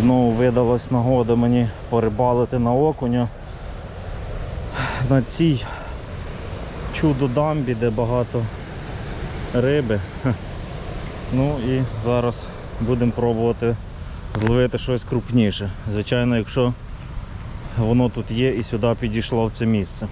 Знову видалась нагода мені порибалити на окуня на цій чудо-дамбі, де багато риби. Ну і зараз будемо пробувати зловити щось крупніше. Звичайно, якщо воно тут є і сюди підійшло в це місце.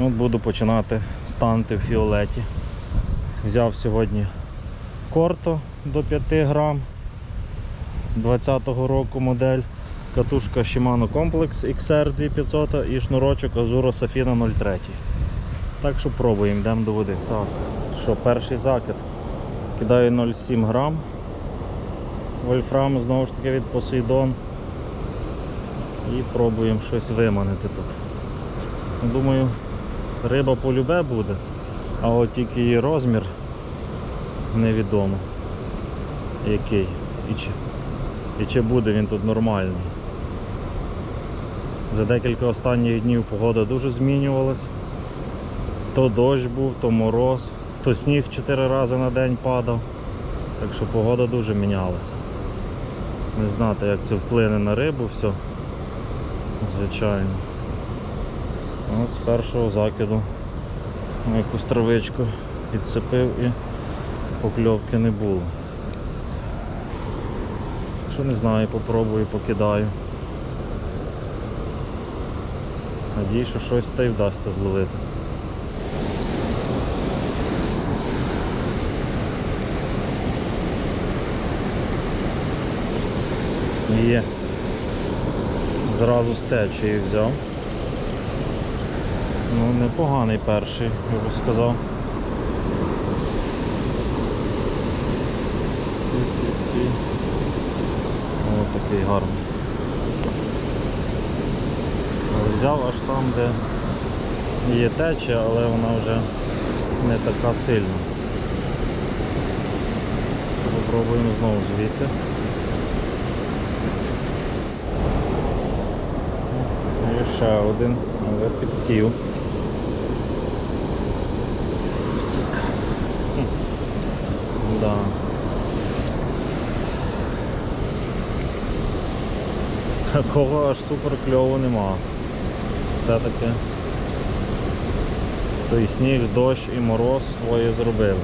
От буду починати станти в фіолеті. Взяв сьогодні корто до 5 грам 20-го року модель, катушка Shimano Complex XR 2500 і шнурочок Azuro Safina 03. Так що пробуємо, йдемо до води. Так, що, перший закид. Кидаю 0,7 грам. Вольфрам знову ж таки від Poseidon. І пробуємо щось виманити тут. Думаю, риба полюбе буде, а от тільки її розмір невідомо який. І чи, і чи буде він тут нормальний. За декілька останніх днів погода дуже змінювалась. То дощ був, то мороз, то сніг 4 рази на день падав. Так що погода дуже мінялася. Не знати, як це вплине на рибу, все. Звичайно. От з першого закиду якусь травичку підсипив і покльовки не було. Що не знаю, попробую, покидаю. Надію, що щось та й вдасться зловити. Є. Зразу з течії взяв. Ну, непоганий перший, я би сказав. Стій-стій-стій. Такий гарний. Взяв аж там, де є течія, але вона вже не така сильна. Попробуємо знову звідти. І ще один, але підсів. Да. Такого аж супер кльово нема. Все-таки той сніг, дощ і мороз своє зробили.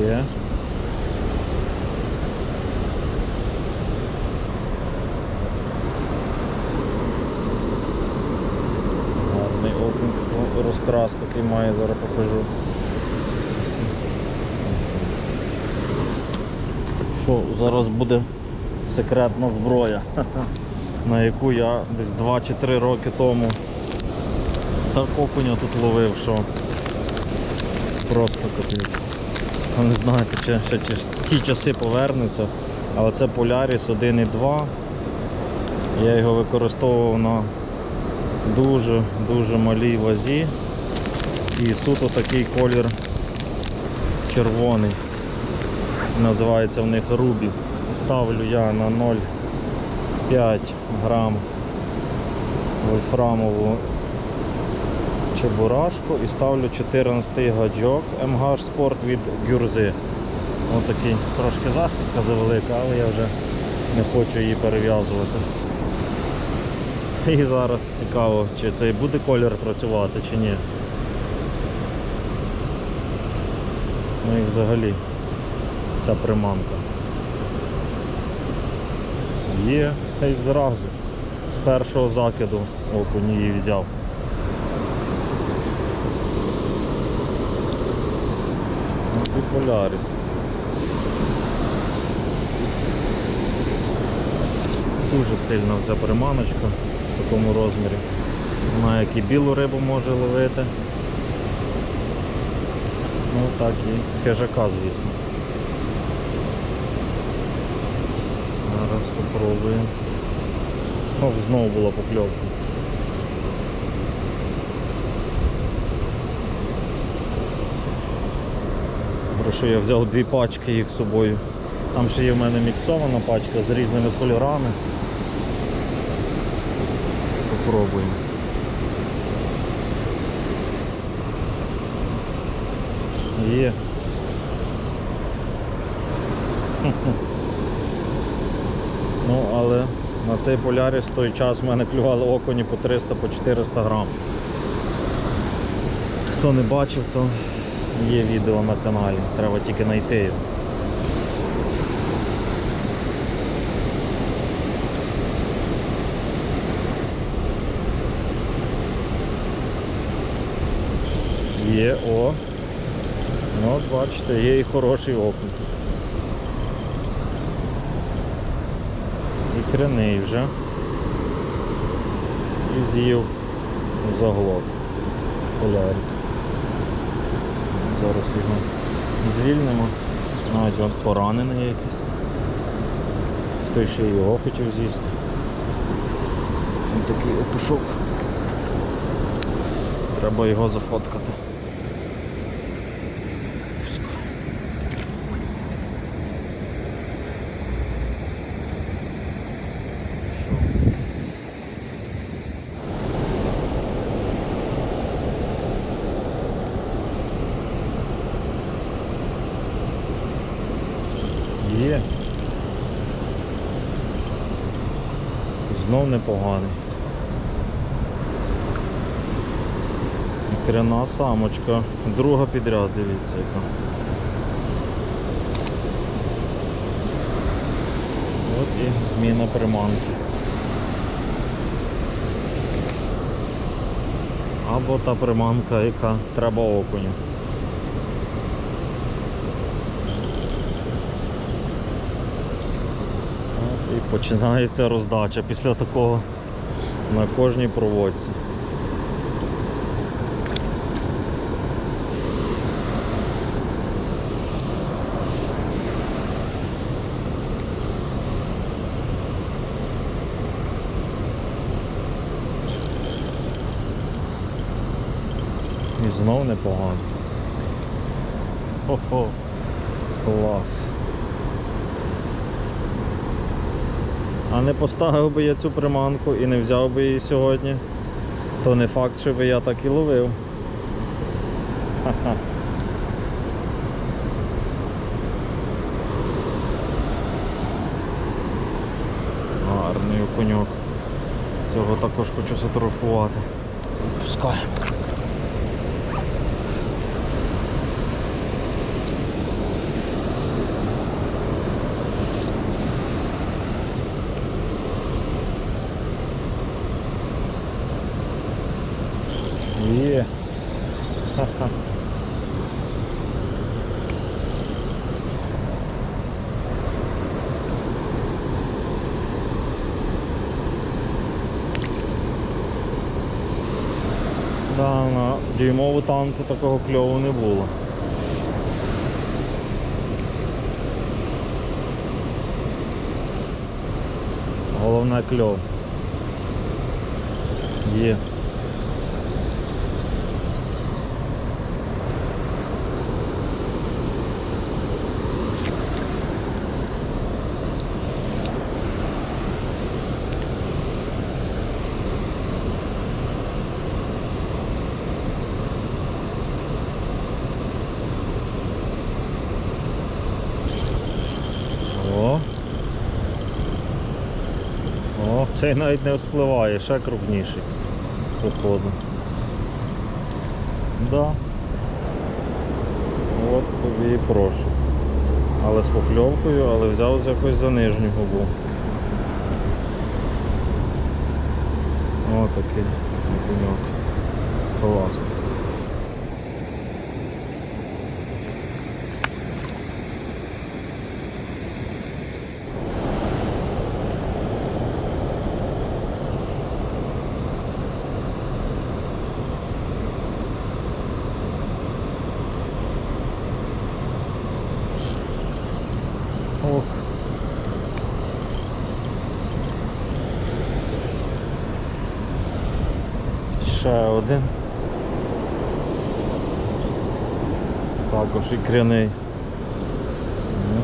Є. Гарний окунь, розкрас такий має, зараз покажу. Що, зараз буде секретна зброя, на яку я десь 2 чи 3 роки тому так окуня тут ловив, що просто капець. Я Не знаю, чи ще ті, ті часи повернуться, але це Polaris 1.2. Я його використовував на дуже-дуже малій вазі. І суто такий колір червоний. Називається в них Рубі. Ставлю я на 0,5 грам вольфрамову чебурашку і ставлю 14 гачок MH Sport від Гюрзи. Ось такий трошки застібка завелика, але я вже не хочу її перев'язувати. І зараз цікаво, чи цей буде колір працювати, чи ні. Ну і взагалі ця приманка. Є, та й зразу. З першого закиду окунь її взяв. І Поляріс. Дуже сильна ця приманочка в такому розмірі. Вона як і білу рибу може ловити. Ну так і хижака, звісно. Зараз спробуємо. О, знову була покльовка. Хорошо, я взяв дві пачки їх з собою. Там ще є в мене міксована пачка з різними кольорами. Попробуємо. Є. Ну, але на цей поляріс в той час в мене клювали окуні по 300 по 400 грам. Хто не бачив, то є відео на каналі. Треба тільки знайти його. Є, о. Ну, от бачите, є і хороший окунь. І вже. І з'їв заглот. Полярик. Зараз його звільнимо. Навіть от поранений якийсь. Хто ще його хотів з'їсти. Ось такий опушок. Треба його зафоткати. Що? Є. Знов непоганий. Кряна самочка. Друга підряд, дивіться яка. От і зміна приманки. Або та приманка, яка треба окуню. От І починається роздача після такого на кожній проводці. І знов непогано. Хо-хо. Клас. А не поставив би я цю приманку і не взяв би її сьогодні, то не факт, що би я так і ловив. Гарний окуньок. Цього також хочу сфотографувати. Пускаємо. Є. Ха-ха. Да, на дюймову танку такого кльову не було. Головне кльов. Є. О. О, цей навіть не вспливає, ще крупніший. Походу. Да. От тобі і прошу. Але з покльовкою, але взяв з якось за нижню губу. О, такий окуньок. Класний. Ще один. Також і кряний. Ну.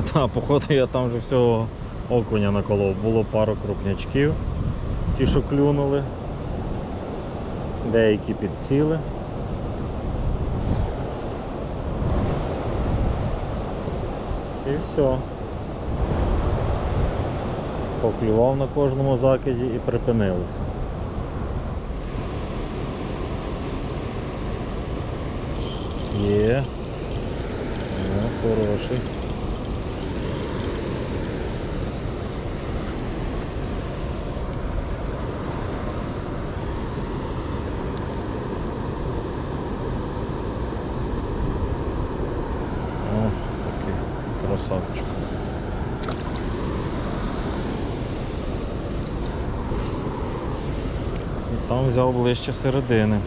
Та, походу я там вже всього окуня наколов. Було пару крупнячків, ті, що клюнули. Деякі підсіли. І все. Поклював на кожному закиді і припинилися. Є. О, хороший. О, такий красавчик. І там взяв ближче середини.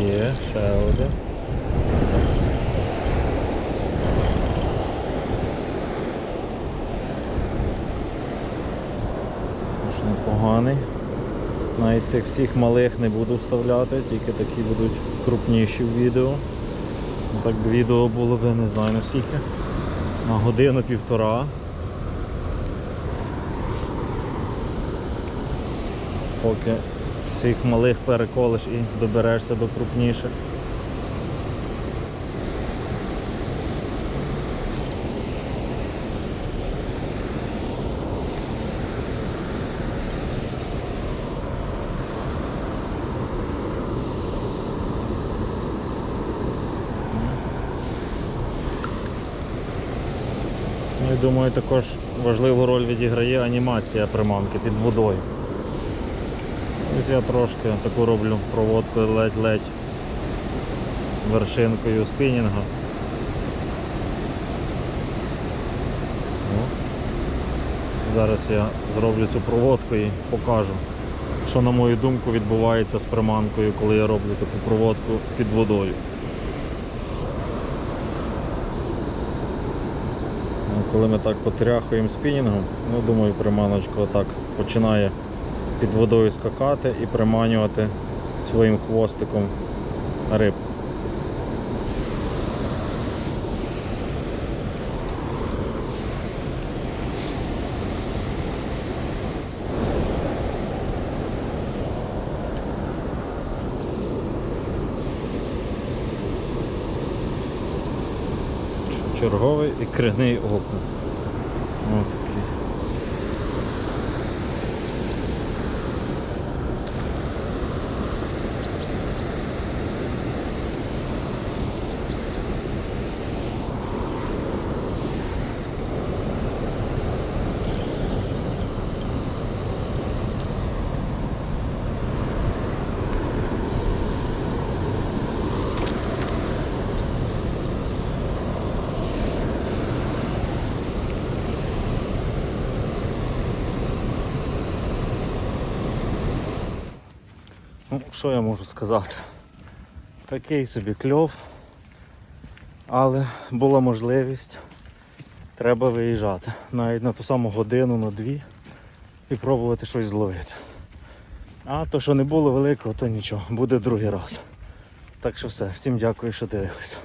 Є, ще один. Навіть тих всіх малих не буду вставляти, тільки такі будуть крупніші в відео. Ну, Так відео було б, не знаю наскільки. На годину-півтора. Поки всіх малих переколиш і доберешся до крупніших. Думаю, також важливу роль відіграє анімація приманки під водою. Ось я трошки таку роблю проводку ледь-ледь вершинкою спінінга. Зараз я зроблю цю проводку і покажу, що на мою думку відбувається з приманкою, коли я роблю таку проводку під водою. Коли ми так потряхуємо спінінгом, ну думаю, приманочка отак починає під водою скакати і приманювати своїм хвостиком рибку. Черговий і криний окунь. Ось що я можу сказати? Такий собі кльов, але була можливість, треба виїжджати. Навіть на ту саму годину, на дві і пробувати щось зловити. А то, що не було великого, то нічого, буде другий раз. Так що все, всім дякую, що дивилися.